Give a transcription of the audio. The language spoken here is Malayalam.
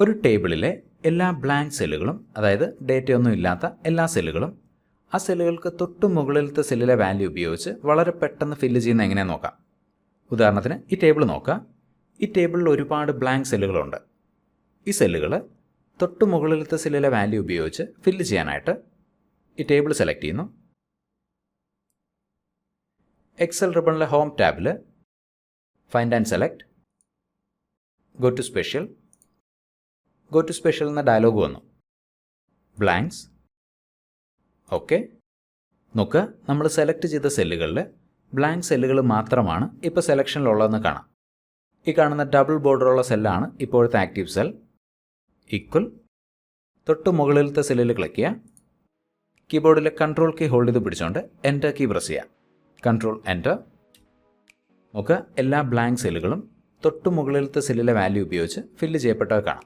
ഒരു ടേബിളിലെ എല്ലാ ബ്ലാങ്ക് സെല്ലുകളും അതായത് ഡേറ്റയൊന്നും ഇല്ലാത്ത എല്ലാ സെല്ലുകളും ആ സെല്ലുകൾക്ക് തൊട്ട് മുകളിലത്തെ സെല്ലിലെ വാല്യൂ ഉപയോഗിച്ച് വളരെ പെട്ടെന്ന് ഫില്ല് ചെയ്യുന്ന എങ്ങനെയാണെന്ന് നോക്കാം. ഉദാഹരണത്തിന് ഈ ടേബിൾ നോക്കുക. ഈ ടേബിളിൽ ഒരുപാട് ബ്ലാങ്ക് സെല്ലുകളുണ്ട്. ഈ സെല്ലുകൾ തൊട്ട് മുകളിലത്തെ സെല്ലിലെ വാല്യൂ ഉപയോഗിച്ച് ഫില്ല് ചെയ്യാനായിട്ട് ഈ ടേബിൾ സെലക്ട് ചെയ്യുന്നു. എക്സൽ റിബണിലെ ഹോം ടാബിൽ find and select go to special go to special എന്ന ഡയലോഗ് വന്നു. ബ്ലാങ്ക്സ് ഓക്കെ നോക്കുക നമ്മൾ സെലക്ട് ചെയ്ത സെല്ലുകളിൽ ബ്ലാങ്ക് സെല്ലുകൾ മാത്രമാണ് ഇപ്പോൾ സെലക്ഷനിലുള്ളതെന്ന് കാണാം. ഈ കാണുന്ന ഡബിൾ ബോർഡറുള്ള സെല്ലാണ് ഇപ്പോഴത്തെ ആക്റ്റീവ് സെൽ ഈക്വൽ തൊട്ട് മുകളിലത്തെ സെല്ലിൽ ക്ലിക്ക് ചെയ്യുക കീബോർഡിലെ കൺട്രോൾ കീ ഹോൾഡ് ചെയ്ത് പിടിച്ചുകൊണ്ട് എന്റർ കീ പ്രസ് ചെയ്യുക കൺട്രോൾ എന്റർ നോക്കുക എല്ലാ ബ്ലാങ്ക് സെല്ലുകളും തൊട്ട് മുകളിലത്തെ സെല്ലിലെ വാല്യൂ ഉപയോഗിച്ച് ഫില്ല് ചെയ്യപ്പെട്ടത് കാണാം.